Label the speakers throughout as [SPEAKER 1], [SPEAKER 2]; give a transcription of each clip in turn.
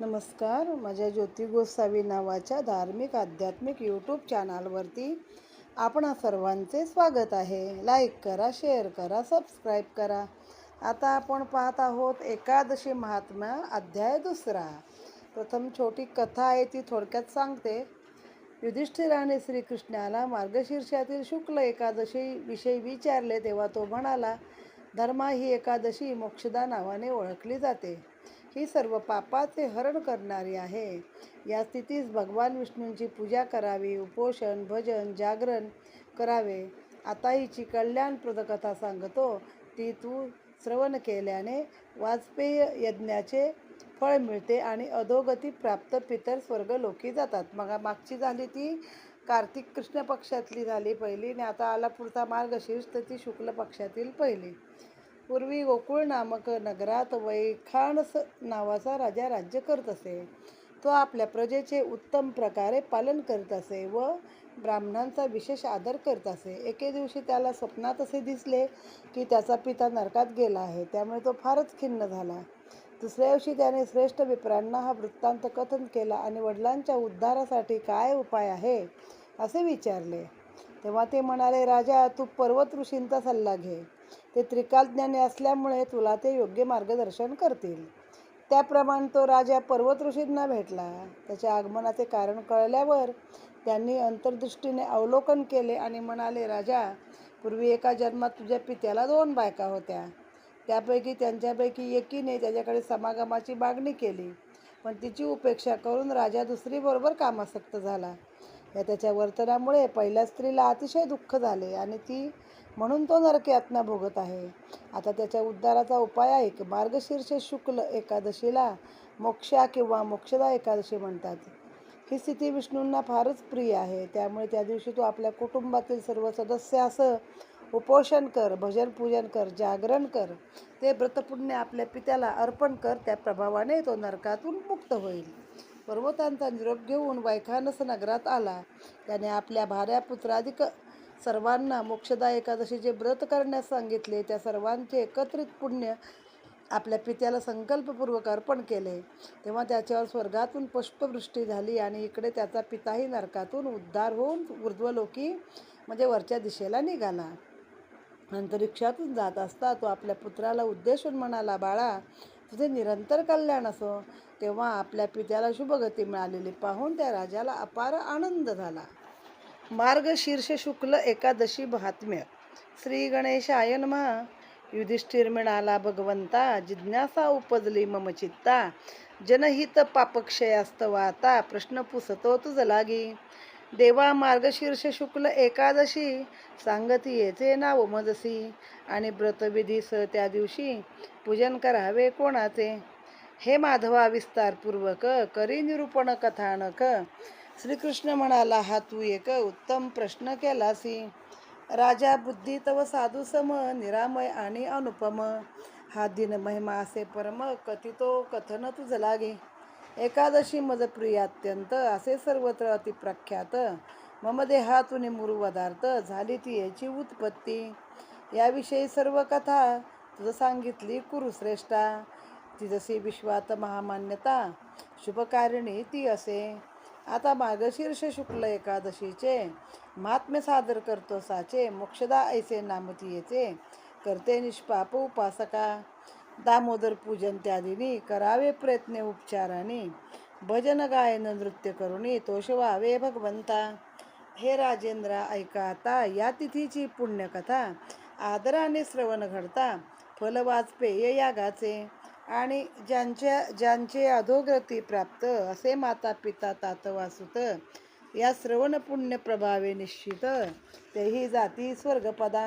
[SPEAKER 1] नमस्कार. माझ्या ज्योती गोसावी नावाच्या धार्मिक आध्यात्मिक यूट्यूब चॅनलवरती आपणा सर्वांचे स्वागत आहे. लाईक करा शेअर करा सबस्क्राईब करा. आता आपण पाहत आहोत एकादशी महात्म्य अध्याय दुसरा. प्रथम छोटी कथा आहे ती थोडक्यात सांगते. युधिष्ठिराने श्रीकृष्णाला मार्गशीर्षातील शुक्ल एकादशी विषयी विचारले तेव्हा तो म्हणाला धर्मा ही एकादशी मोक्षदा नावाने ओळखली जाते. ही सर्व पापाचे हरण करणारी आहे. या स्थितीस भगवान विष्णूंची पूजा करावी उपोषण भजन जागरण करावे. आता हिची कल्याणप्रद कथा सांगतो. ती तू श्रवण केल्याने वाजपेय यज्ञाचे फळ मिळते आणि अधोगती प्राप्त पितर स्वर्ग लोकी जातात. मग मागची झाली ती कार्तिक कृष्ण पक्षातली झाली पहिली. आणि आता आला पुढचा मार्गशीर्ष तर ती शुक्ल पक्षातील पहिली. पूर्वी गोकुळ नामक नगरात वैखाणस नावाचा राजा राज्य करत असे. तो आपल्या प्रजेचे उत्तम प्रकारे पालन करीत असे व ब्राह्मणांचा विशेष आदर करत असे. एके दिवशी त्याला स्वप्नात असे दिसले की त्याचा पिता नरकात गेला आहे त्यामुळे तो फारच खिन्न झाला. दुसऱ्या दिवशी त्याने श्रेष्ठ विप्रांना हा वृत्तांत कथन केला आणि वडिलांच्या उद्धारासाठी काय उपाय आहे असे विचारले. तेव्हा ते म्हणाले राजा तू पर्वत ऋषींचा सल्ला घे. ते त्रिकालज्ञानी असल्यामुळे तुला ते योग्य मार्गदर्शन करतील. त्याप्रमाणे तो राजा पर्वत ऋषींना भेटला. त्याच्या आगमनाचे कारण कळल्यावर त्यांनी अंतर्दृष्टीने अवलोकन केले आणि म्हणाले राजा पूर्वी एका जन्मात तुझ्या पित्याला दोन बायका होत्या. त्यापैकी त्यांच्यापैकी एकीने त्याच्याकडे समागमाची मागणी केली. पण तिची उपेक्षा करून राजा दुसरीबरोबर कामासक्त झाला. या त्याच्या वर्तनामुळे पहिल्या स्त्रीला अतिशय दुःख झाले आणि ती म्हणून तो नरके यातना भोगत आहे. आता त्याच्या उद्धाराचा उपाय आहे की मार्गशीर्ष शुक्ल एकादशीला मोक्षा किंवा मोक्षदा एकादशी म्हणतात. ही स्थिती विष्णूंना फारच प्रिय आहे. त्यामुळे त्या दिवशी तू आपल्या कुटुंबातील सर्व सदस्यासह उपोषण कर भजन पूजन कर जागरण कर. ते व्रतपुण्य आपल्या पित्याला अर्पण कर. त्या प्रभावाने तो नरकातून मुक्त होईल. पर्वतांचा निरोप घेऊन वैखानस नगरात आला. त्याने आपल्या भाऱ्या पुत्राधिक सर्वांना मोक्षदा एकादशीचे व्रत करण्यास सांगितले. त्या सर्वांचे एकत्रित पुण्य आपल्या पित्याला संकल्पपूर्वक अर्पण केले. तेव्हा त्याच्यावर स्वर्गातून पुष्पवृष्टी झाली आणि इकडे त्याचा पिताही नरकातून उद्धार होऊन ऊर्ध्वलोकी म्हणजे वरच्या दिशेला निघाला. अंतरिक्षातून जात असता तो आपल्या पुत्राला उद्देशून म्हणाला बाळा तुझे निरंतर कल्याण असो तेव्हा आपल्या पित्याला शुभगती मिळालेली पाहून त्या राजाला अपार आनंद झाला. मार्गशीर्ष शुक्ल एकादशी महात्म्य श्री गणेशाय नमः. युधिष्ठिर मिळाला भगवंता जिज्ञासा उपजली मम चित्ता. जनहित पापक्षयास्तवाता प्रश्न पुसतो तुझ लागी देवा मार्गशीर्ष शुक्ल एकादशी सांगती येथे नाव मजसी. आणि व्रतविधीस त्या दिवशी पूजन करावे कोणाचे? हे माधवा विस्तारपूर्वक करी निरूपण कथानक. श्रीकृष्ण म्हणाला हा तू एक उत्तम प्रश्न केलासी. राजा बुद्धी तव साधू सम निरामय आणि अनुपम. हा दिन महिमा असे परम कथितो कथन तुझ लागे. एकादशी मज प्रियात्यंत असे सर्वत्र अतिप्रख्यात. मम देहातून मुरुवदार्थ झाली ती याची उत्पत्ती. याविषयी सर्व कथा तुझं सांगितली कुरुश्रेष्ठा ती जशी विश्वात महामान्यता शुभकारिणी ती असे. आता मार्गशीर्ष शुक्ल एकादशीचे महात्म्य सादर करतो साचे मोक्षदा ऐसे नामतीयेचे करते निष्पाप उपासका. दामोदर पूजन त्यादिनी करावे प्रयत्न उपचाराने भजन गायन नृत्य करुणी तोषवावे भगवंता. हे राजेंद्रा ऐका आता या तिथीची पुण्यकथा. आदराने श्रवण घडता फल वाजपेय यागाचे आणि ज्यांच्या ज्यांचे अधोगती प्राप्त असे माता पिता तातवासुत या श्रवण पुण्य प्रभावे निश्चित तेही जाती स्वर्गपदा.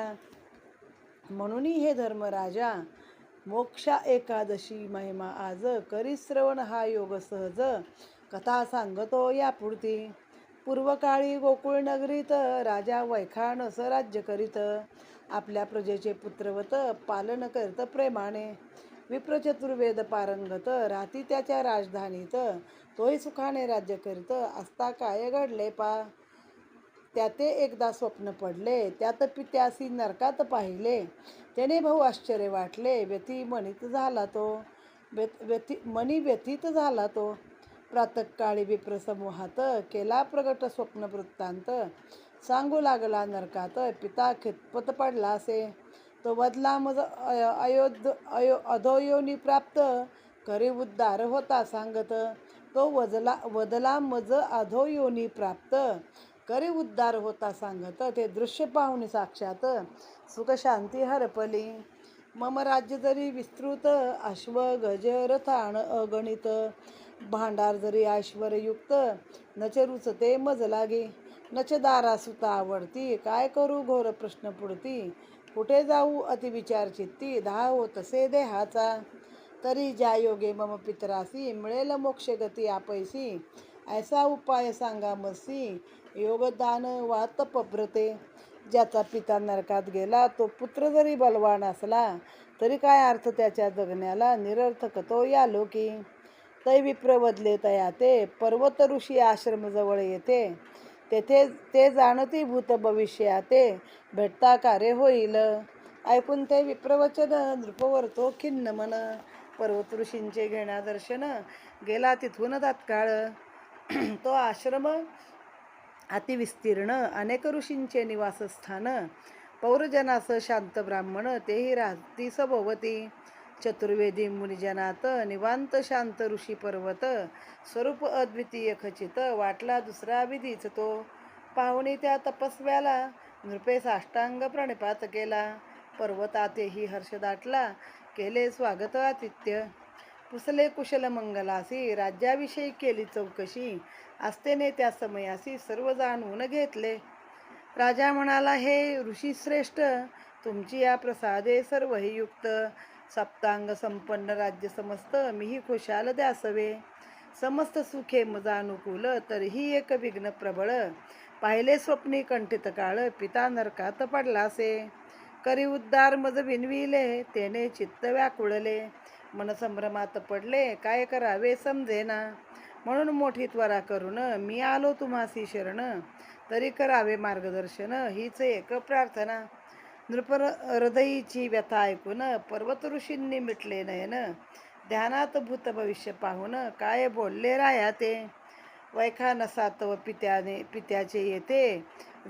[SPEAKER 1] म्हणूनही हे धर्मराजा मोक्षा एकादशी महिमा आज करी श्रवण हा योग सहज कथा सांगतो यापुरती पूर्वकाळी गोकुळ नगरीत राजा असं राज्य करीत. आपल्या प्रजेचे पुत्रवत पालन करत प्रेमाने. विप्र चतुर्वेद पारंगत राती त्याच्या राजधानीत. तोही सुखाने राज्य करीत असता काय घडले पा. त्याते एकदा स्वप्न पडले त्यात पित्यासी नरकात पाहिले. त्याने भाऊ आश्चर्य वाटले व्यथी मणित झाला तो. व्यथ व्यथी मनी व्यथित झाला तो. प्रातकाळी विप्रसमूहात केला प्रगट स्वप्न वृत्तांत सांगू लागला नरकात पिता खितपत पडला असे. तो बदला मज अयोध अयो अधोयोनी प्राप्त करी उद्धार होता सांगत. तो वजला वदला मज अधोयोनी प्राप्त करी उद्धार होता सांगत. ते दृश्य पाहून साक्षात सुखशांती हरपली. मम राज्य जरी विस्तृत अश्व गज रथाण अगणित भांडार जरी ऐश्वर्ययुक्त नच रुचते मज लागे. नच दारा सुता आवडती काय करू घोर प्रश्न पुढती. कुठे जाऊ अतिविचार चित्ती धाव तसे देहाचा. तरी ज्या योगे मम पितरासी मिळेल मोक्ष गती आपैसी. ऐसा उपाय सांगा मसी योगदान वा तपव्रते ज्याचा पिता नरकात गेला तो पुत्र जरी बलवान असला तरी काय अर्थ त्याच्या जगण्याला? निरर्थक तो या लोकी. तै विप्र तया ते पर्वत ऋषी आश्रमजवळ येते. तेथे ते जाणती भूत भविष्याते भेटता कार्य होईल. ऐकून ते विप्रवचन नृपवर तो खिन्न मन. पर्वत ऋषींचे घेण्या दर्शन गेला तिथून तात्काळ. तो आश्रम अतिविस्तीर्ण अनेक ऋषींचे निवासस्थान. पौरजनास शांत ब्राह्मण तेही राहती सभोवती चतुर्वेदी मुनिजनात निवांत शांत ऋषी पर्वत स्वरूप अद्वितीय खचित वाटला दुसरा विधीच तो. पाहुणी त्या तपस्व्याला नृपे साष्टांग प्रणिपात केला. पर्वतातेही हर्ष दाटला केले स्वागत आतिथ्य. पुसले कुशल मंगलासी राज्याविषयी केली चौकशी आस्थेने त्या समयासी सर्व जाणून घेतले. राजा म्हणाला हे ऋषी श्रेष्ठ तुमची या प्रसादे सर्वही युक्त. सप्तांग संपन्न राज्य समस्त मीही खुशाल द्यासवे. समस्त सुखे मजानुकूल तरीही एक विघ्न प्रबळ. पाहिले स्वप्नी कंठित काळ पिता नरकात पडलासे. करी उद्धार मज विनविले तेने चित्त व्याकुळले. मन संभ्रमात पडले काय करावे समजेना. म्हणून मोठी त्वरा करून मी आलो तुम्हासी शरण. तरी करावे मार्गदर्शन हीच एक प्रार्थना. नृपर हृदयीची व्यथा ऐकून पर्वत ऋषींनी मिटले नयन ध्यानात भूत भविष्य पाहून काय बोलले राया ते? वैखा नसात व पित्याने पित्याचे येते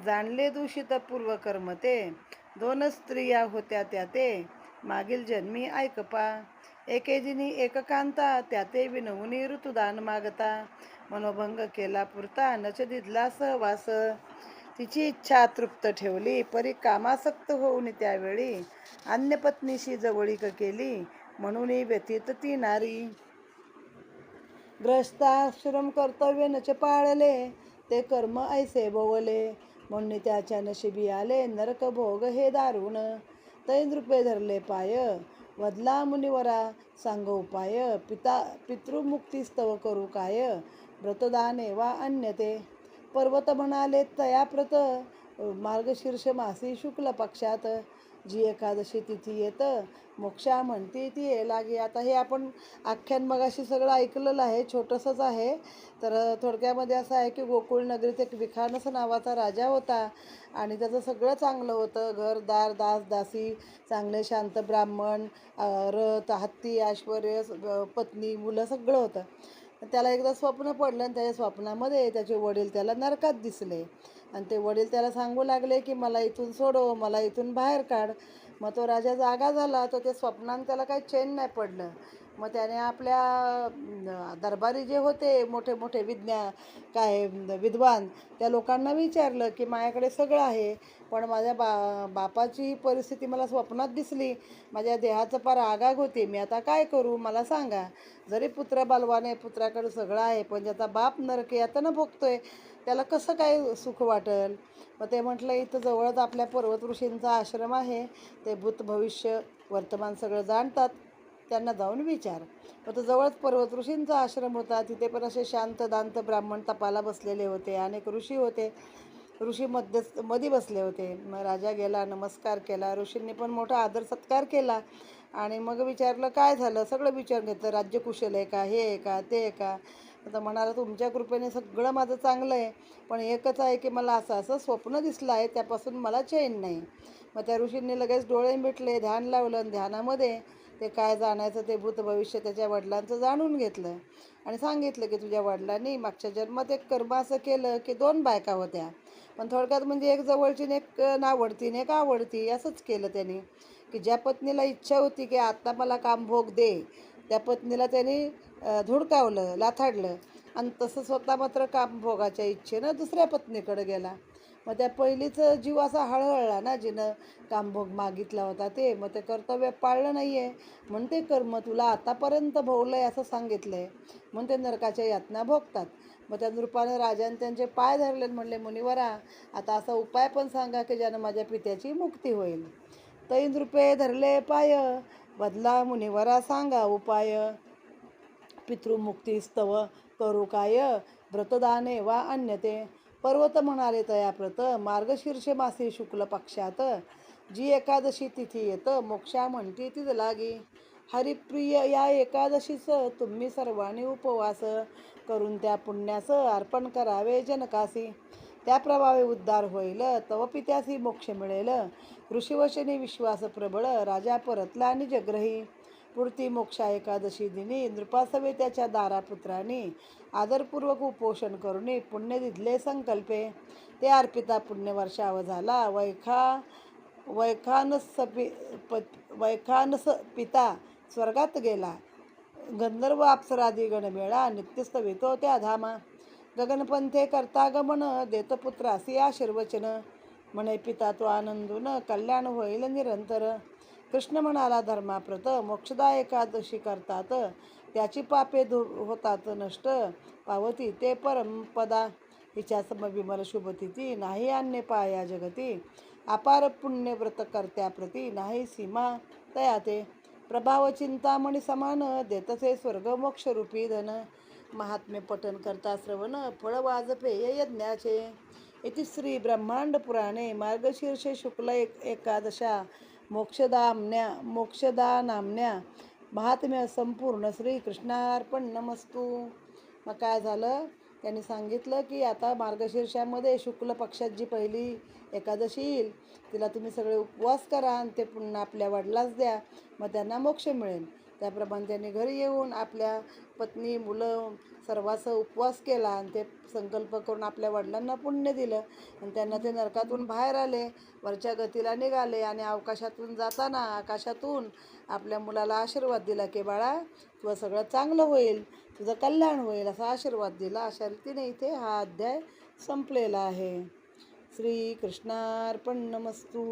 [SPEAKER 1] जाणले दूषित पूर्व कर्म ते दोन स्त्रिया होत्या त्या ते मागील जन्मी ऐकपा एकेजिनी एककांता त्या ते विनवूनी ऋतुदान मागता मनोभंग केला पुरता नच दिदला सहवास तिची इच्छा तृप्त ठेवली परी कामासक्त होऊन त्यावेळी अन्य पत्नीशी जवळीक केली म्हणून व्यतीत ती नारी. ग्रस्ताश्रम कर्तव्य नच पाळले ते कर्म ऐसे बोवले म्हणून त्याच्या नशिबी आले नरक भोग हे दारुण. तै नृपे धरले पाय वदला मुनिवरा सांग उपाय पिता पितृमुक्तीस्तव करू काय व्रतदाने वा अन्य ते पर्वत म्हणाले तयाप्रत मार्गशीर्ष मासी शुक्ल पक्षात. जी एकादशी तिथी येतं मोक्षा म्हणते ती ये लागे आता हे आपण आख्यान मगाशी सगळं ऐकलेलं आहे छोटंसंच आहे. तर थोडक्यामध्ये असं आहे की गोकुळ नगरीत एक विखानस नावाचा राजा होता आणि त्याचं सगळं चांगलं होतं. घरदार दास दासी चांगले शांत ब्राह्मण रथ हत्ती ऐश्वर्य पत्नी मुलं सगळं होतं. त्याला एकदा स्वप्न पडलं आणि त्याच्या स्वप्नामध्ये त्याचे वडील त्याला नरकात दिसले. आणि ते वडील त्याला सांगू लागले की मला इथून सोडव मला इथून बाहेर काढ. मग तो राजा जागा झाला तर ते स्वप्नान त्याला काही चैन नाही पडलं. मग त्याने आपल्या दरबारी जे होते मोठे मोठे विज्ञा काय विद्वान त्या लोकांना विचारलं की माझ्याकडे सगळं आहे पण माझ्या बा बापाची परिस्थिती मला स्वप्नात दिसली. माझ्या देहाचं फार आगाग होती. मी आता काय करू? मला सांगा. जरी पुत्र बालवाने पुत्राकडे सगळं आहे पण ज्याचा बाप नरके आता ना भोगतोय त्याला कसं काय सुख वाटेल? मग ते म्हटलं इथं जवळच आपल्या पर्वत ऋषींचा आश्रम आहे. ते भूत भविष्य वर्तमान सगळं जाणतात. त्यांना जाऊन विचार. मग तो जवळच पर्वत ऋषींचा आश्रम होता. तिथे पण असे शांत दांत ब्राह्मण तपाला बसलेले होते. अनेक ऋषी होते. ऋषी मध्य मधी बसले होते. मग राजा गेला नमस्कार केला. ऋषींनी पण मोठा आदर सत्कार केला. आणि मग विचारलं काय झालं? सगळं विचार घेतलं. राज्य कुशल आहे का? हे आहे का? ते आहे का? आता म्हणाला तुमच्या कृपेने सगळं माझं चांगलं आहे. पण एकच आहे की मला असं असं स्वप्न दिसलं आहे. त्यापासून मला चैन नाही. मग त्या ऋषींनी लगेच डोळे मिटले ध्यान लावलं आणि ध्यानामध्ये ते काय जाणायचं ते भूत भविष्य त्याच्या वडिलांचं जाणून घेतलं. आणि सांगितलं की तुझ्या वडिलांनी मागच्या जन्मात एक कर्म असं केलं की दोन बायका होत्या. पण थोडक्यात म्हणजे एक जवळची एक नावडती आणि एक आवडती असंच केलं त्यांनी. की ज्या पत्नीला इच्छा होती की आत्ता मला काम भोग दे त्या पत्नीला त्यांनी धुडकावलं लाथाडलं. आणि तसं स्वतः मात्र काम भोगाच्या इच्छेनं दुसऱ्या पत्नीकडे गेला. मग त्या पहिलीचं जीव असा हळहळला ना जिनं कामभोग मागितला होता ते मग ते कर्तव्य पाळलं नाही आहे म्हणून ते कर्म तुला आतापर्यंत भोगलं आहे असं सांगितलं आहे म्हणते ते नरकाच्या यातना भोगतात. मग त्या नृपाने राजाने त्यांचे पाय धरले म्हणले मुनिवरा आता असा उपाय पण सांगा की ज्यानं माझ्या पित्याची मुक्ती होईल. तै नृपे धरले पाय बदला मुनिवरा सांगा उपाय. पितृमुक्तीस्तव करू काय? व्रतदाने वा अन्यते. पर्वत म्हणाले तया प्रत मार्गशीर्ष मासी शुक्ल पक्षात. जी एकादशी तिथी येतं मोक्षा म्हणती तिथ लागी. हरिप्रिय या एकादशीचं तुम्ही सर्वांनी उपवास करून त्या पुण्यास अर्पण करावे जनकासी. त्याप्रभावे उद्धार होईल तव पित्यासी मोक्ष मिळेल. ऋषिवशनी विश्वास प्रबळ राजा परतला आणि जग्रही पुरती मोक्षा एकादशी दिनी नृपासवे त्याच्या दारापुत्रांनी आदरपूर्वक उपोषण करून पुण्य दिधले संकल्पे. ते अर्पिता पुण्य वर्षाव झाला वैखा वैखानसपि प वैखानस पिता स्वर्गात गेला. गंधर्व अप्सरादी गणमेळा नित्यस्तवितो त्या धामा. गगनपंथे करता गमन देत पुत्रासी आशीर्वचन. म्हणे पिता तो आनंदून कल्याण होईल निरंतर. कृष्ण म्हणाला धर्माप्रत मोक्षदा एकादशी करतात. त्याची पापे धु होतात नष्ट. पावती ते परमपदा हिच्या समविमल शुभतिथी नाही अन्य पाया जगती. अपार पुण्य व्रत कर्त्याप्रती नाही सीमा तया ते. प्रभाव चिंतामणी समान देतसे स्वर्ग मोक्षरूपी धन. महात्म्य पठन करता श्रवण फळ वाजपेय यज्ञाचे. इति श्री ब्रह्मांड पुराणे मार्गशीर्ष शुक्ल एक एकादशा. मोक्षदाम्न्या मोक्षदानाम्न्या महात्म्य संपूर्ण श्री कृष्णार्पण नमस्तू. मग काय झालं? त्यांनी सांगितलं की आता मार्गशीर्षामध्ये शुक्ल पक्षात जी पहिली एकादशी येईल तिला तुम्ही सगळे उपवास करा आणि ते पुन्हा आपल्या वडिलाच द्या मग त्यांना मोक्ष मिळेल. त्याप्रमाणे त्यांनी घरी येऊन आपल्या पत्नी मुलं सर्वांचा उपवास केला आणि ते संकल्प करून आपल्या वडिलांना पुण्य दिलं. आणि त्यांना ते नरकातून बाहेर आले वरच्या गतीला निघाले आणि अवकाशातून जाताना आकाशातून आपल्या मुलाला आशीर्वाद दिला की बाळा तुझं सगळं चांगलं होईल तुझं कल्याण होईल असा आशीर्वाद दिला. अशा रीतीने इथे हा अध्याय संपलेला आहे. श्रीकृष्णार्पण नमस्तू